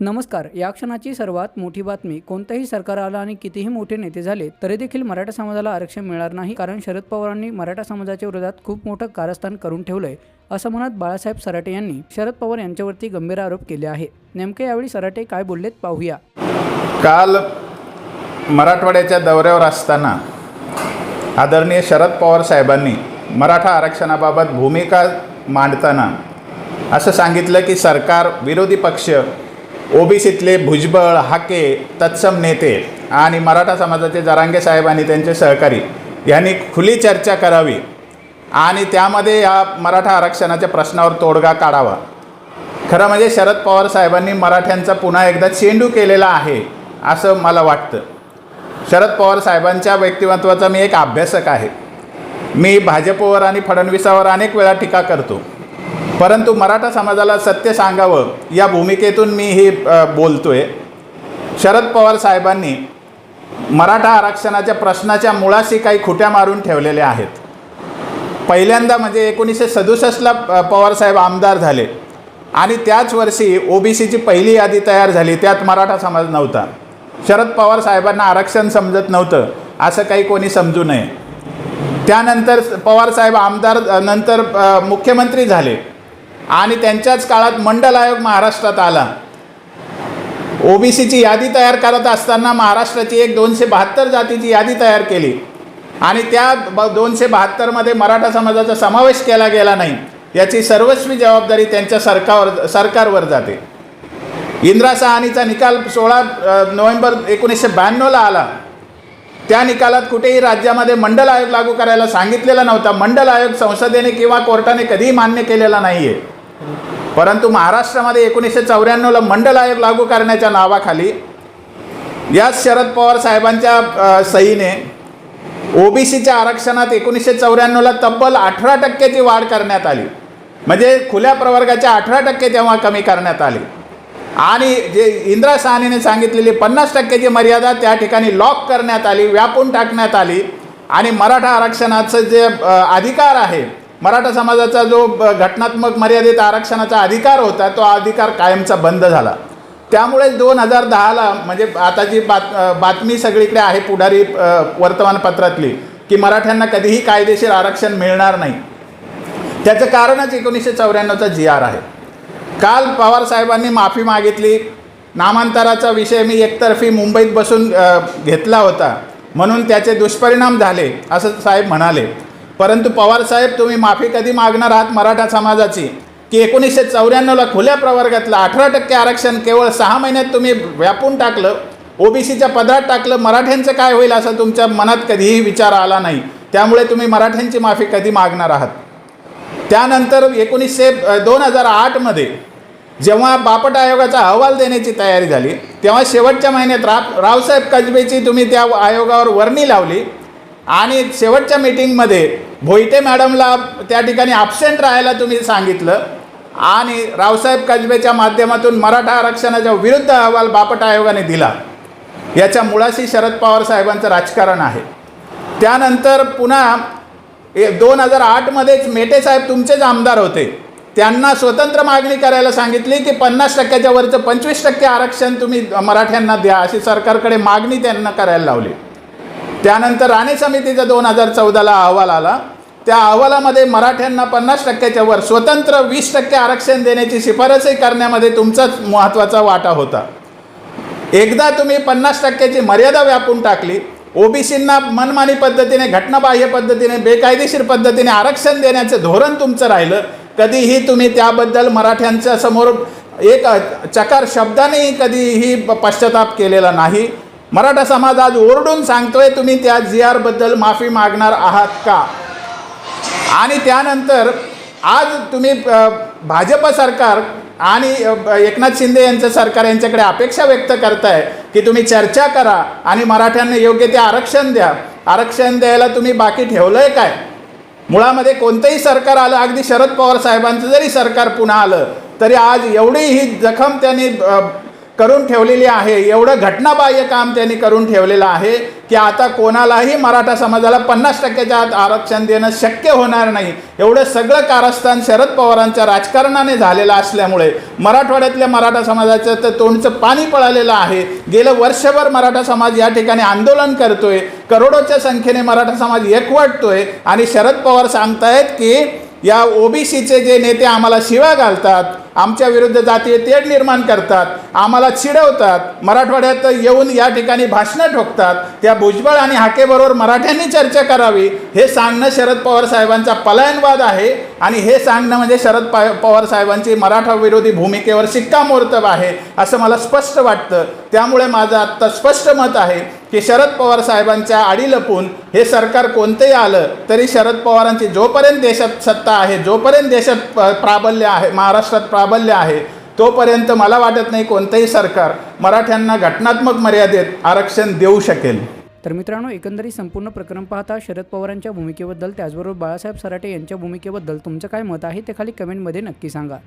नमस्कार या क्षणाची सर्वात मोठी बातमी कोणतंही सरकार आलं आणि कितीही मोठे नेते झाले तरी देखील मराठा समाजाला आरक्षण मिळणार नाही कारण शरद पवारांनी मराठा समाजाच्या विरोधात खूप मोठं कारस्थान करून ठेवलंय असं म्हणत बाळासाहेब सराटे यांनी शरद पवार यांच्यावरती गंभीर आरोप केले आहे. नेमके यावेळी सराटे काय बोललेत पाहूया. काल मराठवाड्याच्या दौऱ्यावर असताना आदरणीय शरद पवार साहेबांनी मराठा आरक्षणाबाबत भूमिका मांडताना असं सांगितलं की सरकार विरोधी पक्ष ओबीसीतले भुजबळ हाके तत्सम नेते आणि मराठा समाजाचे जरांगे साहेब आणि त्यांचे सहकारी यांनी खुली चर्चा करावी आणि त्यामध्ये या मराठा आरक्षणाच्या प्रश्नावर तोडगा काढावा. खरं म्हणजे शरद पवार साहेबांनी मराठ्यांचा पुन्हा एकदा चेंडू केलेला आहे असं मला वाटतं. शरद पवार साहेबांच्या व्यक्तिमत्वाचा मी एक अभ्यासक आहे. मी भाजपवर आणि फडणवीसावर अनेक वेळा टीका करतो. परंतु मराठा समाजाला सत्य सांगावं या भूमिकेतून मी हे बोलतो बोलतोय. शरद पवार साहेबांनी मराठा आरक्षणाच्या प्रश्नाच्या मुळाशी काही खुट्या मारून ठेवलेल्या आहेत. पहिल्यांदा म्हणजे एकोणीसशे सदुसष्टला पवारसाहेब आमदार झाले आणि त्याच वर्षी ओबीसीची पहिली यादी तयार झाली त्यात मराठा समाज नव्हता. शरद पवार साहेबांना आरक्षण समजत नव्हतं असं काही कोणी समजू नये. त्यानंतर पवारसाहेब आमदार नंतर मुख्यमंत्री झाले. आणि त्यांच्याच काळात मंडल आयोग महाराष्ट्रात आला. ओबीसीची यादी तयार करत असताना महाराष्ट्राची एक दोनशे बहात्तर जातीची यादी तयार केली. आणि त्या ब दोनशे बहात्तरमध्ये मराठा समाजाचा समावेश केला गेला नाही याची सर्वस्वी जबाबदारी त्यांच्या सरकारवर सरकारवर जाते. इंदिरा सहानीचा निकाल सोळा नोव्हेंबर एकोणीसशे ब्याण्णवला आला. त्या निकालात कुठेही राज्यामध्ये मंडल आयोग लागू करायला सांगितलेला नव्हता. मंडल आयोग संसदेने किंवा कोर्टाने कधीही मान्य केलेला नाही आहे परंतु महाराष्ट्रामध्ये एकोणीसशे चौऱ्याण्णवला मंडल आयोग लागू करण्याच्या नावाखाली याच शरद पवार साहेबांच्या अ, सहीने ओबीसीच्या आरक्षणात एकोणीसशे चौऱ्याण्णवला तब्बल अठरा टक्क्याची वाढ करण्यात आली. म्हणजे खुल्या प्रवर्गाच्या अठरा टक्के तेव्हा कमी करण्यात आली. आणि जे इंदिरा सहानीने सांगितलेली पन्नास टक्क्याची मर्यादा त्या ठिकाणी लॉक करण्यात आली व्यापून टाकण्यात आली. आणि मराठा आरक्षणाचं जे अधिकार आहे मराठा समाजाचा जो ब- घटनात्मक मर्यादित आरक्षणाचा अधिकार होता तो अधिकार कायमचा बंद झाला. त्यामुळे दोन हजार दहाला म्हणजे आता जी बात बातमी सगळीकडे आहे पुढारी वर्तमानपत्रातली की मराठ्यांना कधीही कायदेशीर आरक्षण मिळणार नाही. त्याचं कारणच एकोणीसशे चौऱ्याण्णवचा जी आर आहे. काल पवार साहेबांनी माफी मागितली. नामांतराचा विषय मी एकतर्फी मुंबईत बसून घेतला होता. म्हणून त्याचे दुष्परिणाम झाले असं साहेब म्हणाले. परंतु पवारसाहेब तुम्ही माफी कधी मागणार आहात मराठा समाजाची? की एकोणीसशे चौऱ्याण्णवला खुल्या प्रवर्गातलं अठरा टक्के आरक्षण केवळ सहा महिन्यात तुम्ही व्यापून टाकलं ओबीसीच्या पदरात टाकलं मराठ्यांचं काय होईल असं तुमच्या मनात कधीही विचार आला नाही. त्यामुळे तुम्ही मराठ्यांची माफी कधी मागणार आहात? त्यानंतर एकोणीसशे दोन हजार आठमध्ये जेव्हा बापट आयोगाचा अहवाल देण्याची तयारी झाली तेव्हा शेवटच्या महिन्यात रा रावसाहेब कसबेची तुम्ही त्या आयोगावर वर्णी लावली आणि शेवटच्या मीटिंगमध्ये भोईटे मॅडमला त्या ठिकाणी ॲबसेंट राहायला तुम्ही सांगितलं. आणि रावसाहेब कसबेच्या माध्यमातून मराठा आरक्षणाच्या विरुद्ध अहवाल बापट आयोगाने दिला. याच्या मुळाशी शरद पवार साहेबांचं राजकारण आहे. त्यानंतर पुन्हा ए दोन हजार आठमध्येच मेटे साहेब तुमचेच आमदार होते. त्यांना स्वतंत्र मागणी करायला सांगितली की पन्नास टक्क्याच्या वरचं पंचवीस टक्के आरक्षण तुम्ही मराठ्यांना द्या अशी सरकारकडे मागणी त्यांना करायला लावली. त्यानंतर राणे समितीचा दोन हजार चौदाला अहवाल आला. त्या अहवालामध्ये मराठ्यांना पन्नास टक्क्याच्या वर स्वतंत्र वीस टक्के आरक्षण देण्याची शिफारसही करण्यामध्ये तुमचाच महत्त्वाचा वाटा होता. एकदा तुम्ही पन्नास टक्क्याची मर्यादा व्यापून टाकली ओबीसींना मनमानी पद्धतीने घटनाबाह्य पद्धतीने बेकायदेशीर पद्धतीने आरक्षण देण्याचं धोरण तुमचं राहिलं कधीही तुम्ही त्याबद्दल मराठ्यांच्या समोर एक चकार शब्दानेही कधीही पश्चाताप केलेला नाही. मराठा समाज आज ओरडून सांगतोय तुम्ही त्या जी आरबद्दल माफी मागणार आहात का? आणि त्यानंतर आज तुम्ही भाजप सरकार आणि एकनाथ शिंदे यांचं सरकार यांच्याकडे अपेक्षा व्यक्त करताय की तुम्ही चर्चा करा आणि मराठ्यांना योग्य ते आरक्षण द्या. आरक्षण द्यायला तुम्ही बाकी ठेवलंय काय? मुळामध्ये कोणतंही सरकार आलं अगदी शरद पवार साहेबांचं जरी सरकार पुन्हा आलं तरी आज एवढी ही जखम त्यांनी करून ठेवलेली आहे. एवढं घटनाबाह्य काम त्यांनी करून ठेवलेलं आहे की आता कोणालाही मराठा समाजाला पन्नास टक्क्याच्या आत आरक्षण देणं शक्य होणार नाही. एवढं सगळं कारस्थान शरद पवारांच्या राजकारणाने झालेलं असल्यामुळे मराठवाड्यातल्या मराठा समाजाचं तर तोंडचं पाणी पळालेलं आहे. गेलं वर्षभर मराठा समाज या ठिकाणी आंदोलन करतोय. करोडोच्या संख्येने मराठा समाज एकवटतोय आणि शरद पवार सांगतायत की या ओबीसीचे जे नेते आम्हाला शिवा घालतात आमच्या विरुद्ध जातीय तेढ निर्माण करतात आम्हाला चिडवतात मराठवाड्यात येऊन या ठिकाणी भाषणं ठोकतात त्या भुजबळ आणि हाकेबरोबर मराठ्यांनी चर्चा करावी हे सांगणं शरद पवार साहेबांचा पलायनवाद आहे. आणि हे सांगणं म्हणजे शरद पा पवार साहेबांची मराठा विरोधी भूमिकेवर शिक्कामोर्तब आहे असं मला स्पष्ट वाटतं. त्यामुळे माझं आत्ता स्पष्ट मत आहे की शरद पवार साहेबांच्या आडी लपून हे सरकार कोणतंही आलं तरी शरद पवारांची जोपर्यंत देशात सत्ता आहे जोपर्यंत देशात प- प्राबल्य आहे महाराष्ट्रात प्राबल्य आहे तोपर्यंत मला वाटत नाही कोणतंही सरकार मराठ्यांना घटनात्मक मर्यादेत आरक्षण देऊ शकेल. तर मित्रांनो एकंदरीत संपूर्ण प्रकरण पाहता शरद पवारांच्या भूमिकेबद्दल त्याचबरोबर बाळासाहेब सराटे यांच्या भूमिकेबद्दल तुमचं काय मत आहे ते खाली कमेंटमध्ये नक्की सांगा.